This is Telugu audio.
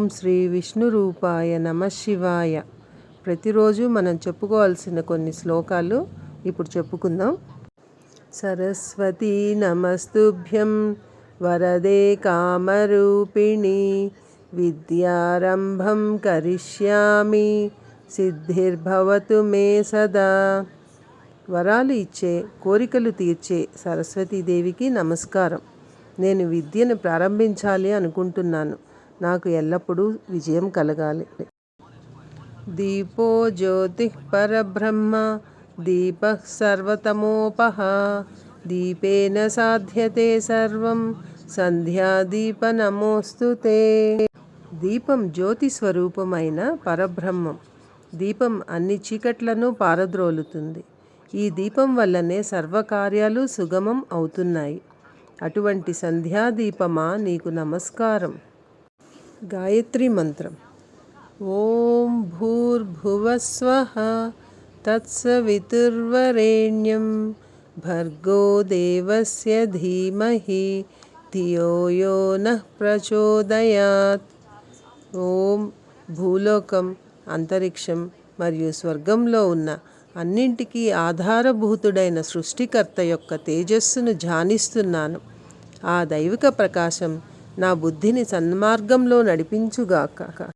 ఓం శ్రీ విష్ణు రూపాయ నమ శివాయ. ప్రతిరోజు మనం చెప్పుకోవాల్సిన కొన్ని శ్లోకాలు ఇప్పుడు చెప్పుకుందాం. సరస్వతి నమస్తుభ్యం వరదే కామరూపిణి విద్యారంభం కరిష్యామి సిద్ధిర్భవతు మే సదా. వరాలు ఇచ్చే కోరికలు తీర్చే సరస్వతీదేవికి నమస్కారం. నేను విద్యను ప్రారంభించాలి అనుకుంటున్నాను. నాకు ఎల్లప్పుడూ విజయం కలగాలి. దీపో జ్యోతి పరబ్రహ్మ దీప సర్వతమోపహ దీపేన సాధ్యతే సర్వం సంధ్యాదీప నమోస్తుతే దీపం జ్యోతి స్వరూపమైన పరబ్రహ్మం. దీపం అన్ని చీకట్లను పారద్రోలుతుంది. ఈ దీపం వల్లనే సర్వకార్యాలు సుగమం అవుతున్నాయి. అటువంటి సంధ్యాదీపమా నీకు నమస్కారం. గాయత్రి మంత్రం. ఓం భూర్భువస్వ తత్సవితుర్వరేణ్యం భర్గో దేవస్య ధీమహి ధియో యో నః ప్రచోదయాత్. ఓం భూలోకం అంతరిక్షం మరియు స్వర్గంలో ఉన్న అన్నింటికీ ఆధారభూతుడైన సృష్టికర్త యొక్క తేజస్సును ధ్యానిస్తున్నాను. ఆ దైవిక ప్రకాశం నా బుద్ధిని సన్మార్గంలో నడిపించుగాక.